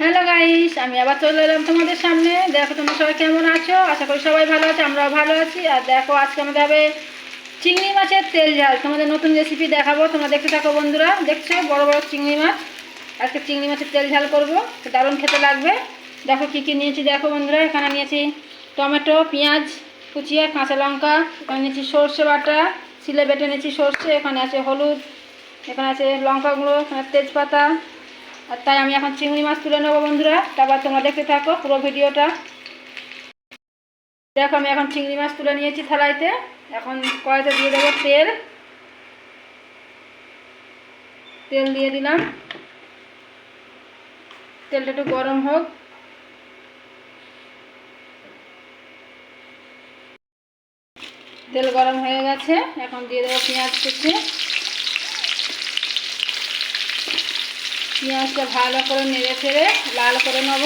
Hello guys, আমি আবার চলে এলাম তোমাদের সামনে। দেখো তোমরা সবাই কেমন আছো? আশা করি সবাই ভালো আছে, আমরাও ভালো আছি। আর দেখো, আজকে আমাদের হবে চিংড়ি মাছের তেল ঝাল। তোমাদের নতুন রেসিপি দেখাবো। তোমরা দেখতে থাকো বন্ধুরা। দেখছ বড় বড় চিংড়ি মাছ। আজকে চিংড়ি মাছের তেল ঝাল করব। দারুণ খেতে লাগবে। দেখো কী কী নিয়েছি, দেখো বন্ধুরা। এখানে নিয়েছি টমেটো, পেঁয়াজ, কুচিয়া, কাঁচা লঙ্কা। এখানে নিয়েছি সর্ষে বাটা। সিলে বেটে নিয়েছি সর্ষে। এখানে আছে হলুদ। এখানে আছে লঙ্কা গুঁড়ো। এখানে তেজপাতা। আর তাই আমি এখন চিংড়ি মাছ তুলে নেব বন্ধুরা। তারপর তোমরা দেখতে থাকো পুরো ভিডিওটা। দেখো, আমি এখন চিংড়ি মাছ তুলে নিয়েছি থালাইতে। এখন কড়াইতে দিয়ে দেবো তেল। তেল দিয়ে দিলাম। তেলটা একটু গরম হোক। তেল গরম হয়ে গেছে। এখন দিয়ে দেবো পেঁয়াজ কুচি। পেঁয়াজটা ভালো করে নেড়ে ফেড়ে লাল করে নেব।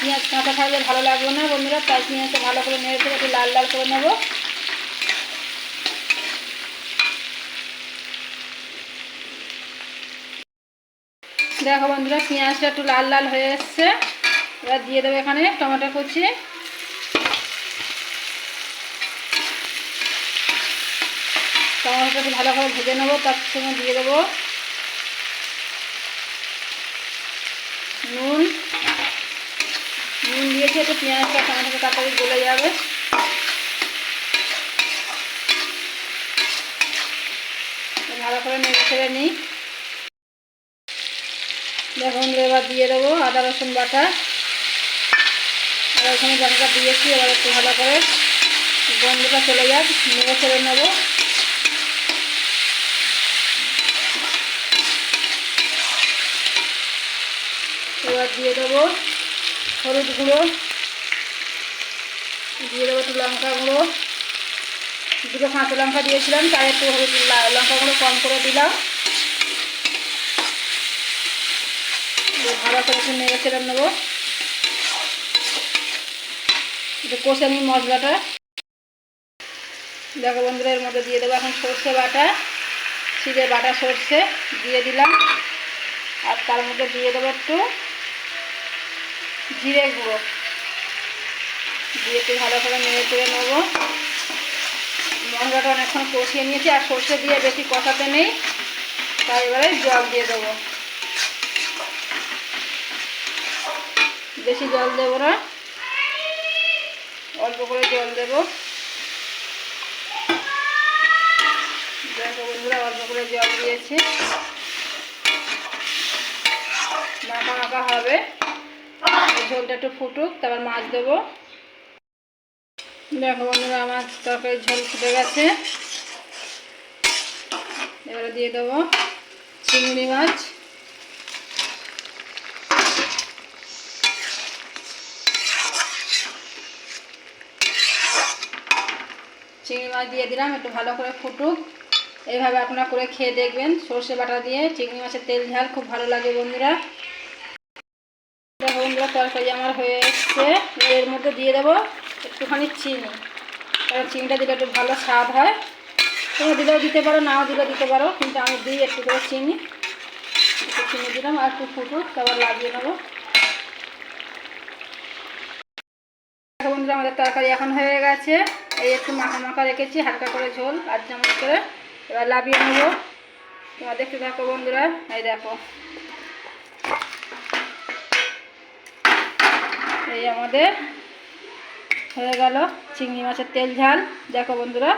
পেঁয়াজ কাঁচা থাকলে ভালো লাগবে না বন্ধুরা, তাই পেঁয়াজটা ভালো করে নেড়ে ফেড়ে একটু লাল লাল করে নেব। দেখো বন্ধুরা, পেঁয়াজটা একটু লাল লাল হয়ে এসছে। এবার দিয়ে দেবো এখানে টমেটো কুচি। টমেটোটা ভালো করে ভেজে নেব, তার সঙ্গে দিয়ে দেবো। নুন। নুন দিয়েছি একটু পেঁয়াজটা টমেটোটা তাড়াতাড়ি গলে যাবে। ভালো করে নেড়ে ছেড়ে নিই। দেখুন এবার দিয়ে দেবো আদা, রসুন বাটা। আর ওখানে বাটাটা দিয়েছি, এবার একটু ভালো করে গন্ধটা চলে যাক, নেড়ে ছেড়ে নেব এবার দিয়ে দেবো হলুদ গুঁড়ো, দিয়ে দেবো একটু লঙ্কা গুঁড়ো। দুটো কাঁচা লঙ্কা দিয়েছিলাম, তাই একটু হলুদ লা- লঙ্কা গুঁড়ো কম করে দিলাম। ভালো করে একটু নেড়ে চেড়ে নেব। কষে নিই মশলাটা। দেখো বন্ধুরা, এর মধ্যে দিয়ে দেবো এখন সর্ষে বাটা সিঁড়ে বাটা সর্ষে দিয়ে দিলাম। আর তার মধ্যে দিয়ে দেবো একটু জিরে গুঁড়ো। দিয়ে একটু ভালো করে নেড়ে চেড়ে নেব। মশলাটা অনেকক্ষণ কষিয়ে নিয়েছি, আর সর্ষে দিয়ে বেশি কষাতে নেই। তাই এবারে জল দিয়ে দেবো। বেশি জল দেবো না। অল্প করে জল দেবো। দেখো বন্ধুরা, অল্প করে জল দিয়েছি। মাখা মাখা হবে। ঝোলটা একটু ফুটুক, তারপর মাছ দেবো। দেখো বন্ধুরা, আমার তরকারি ঝোল ফুটে গেছে। এবারে দিয়ে দেবো চিংড়ি মাছ। চিংড়ি মাছ দিয়ে দিলাম, একটু ভালো করে ফুটুক। এইভাবে আপনারা করে খেয়ে দেখবেন, সর্ষে বাটা দিয়ে চিংড়ি মাছের তেল ঝাল খুব ভালো লাগে বন্ধুরা। দেখো বন্ধুরা, তরকারি আমার হয়ে এসছে এর মধ্যে দিয়ে দেবো একটুখানি চিনি। কারণ চিনিটা দিলে একটু ভালো স্বাদ হয়। তোমরা দিলেও দিতে পারো, নাও দিলে দিতে পারো, কিন্তু আমি দিই একটু করে চিনি। একটু চিনি দিলাম আর একটু ফুটুক, তারপর লাগিয়ে নেব। বন্ধুরা, আমাদের তরকারি এখন হয়ে গেছে। এই একটু মাখা মাখা রেখেছি, হালকা করে ঝোল আর যেমন করে। এবার লাভিয়ে নেব। তোমরা দেখতে থাকো বন্ধুরা, এই দেখো। এই আমাদের হয়ে গেল চিংড়ি মাছের তেল ঝাল। দেখো বন্ধুরা,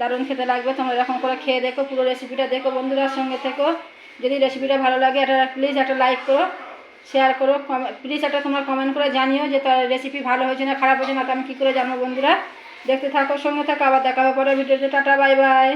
দারুণ খেতে লাগবে। তোমরা এরকম করে খেয়ে দেখো পুরো রেসিপিটা দেখো বন্ধুরা সঙ্গে থেকো। যদি রেসিপিটা ভালো লাগে, একটা প্লিজ একটা লাইক করো শেয়ার করো প্লিজ একটা তোমরা কমেন্ট করে জানিও যে তার রেসিপি ভালো হয়েছে না খারাপ হয়েছে না, তো আমি কী করে জানব বন্ধুরা? দেখতে থাকো, সঙ্গে থাকো, আবার দেখা হবে পরে ভিডিওতে টাটা বাই বাই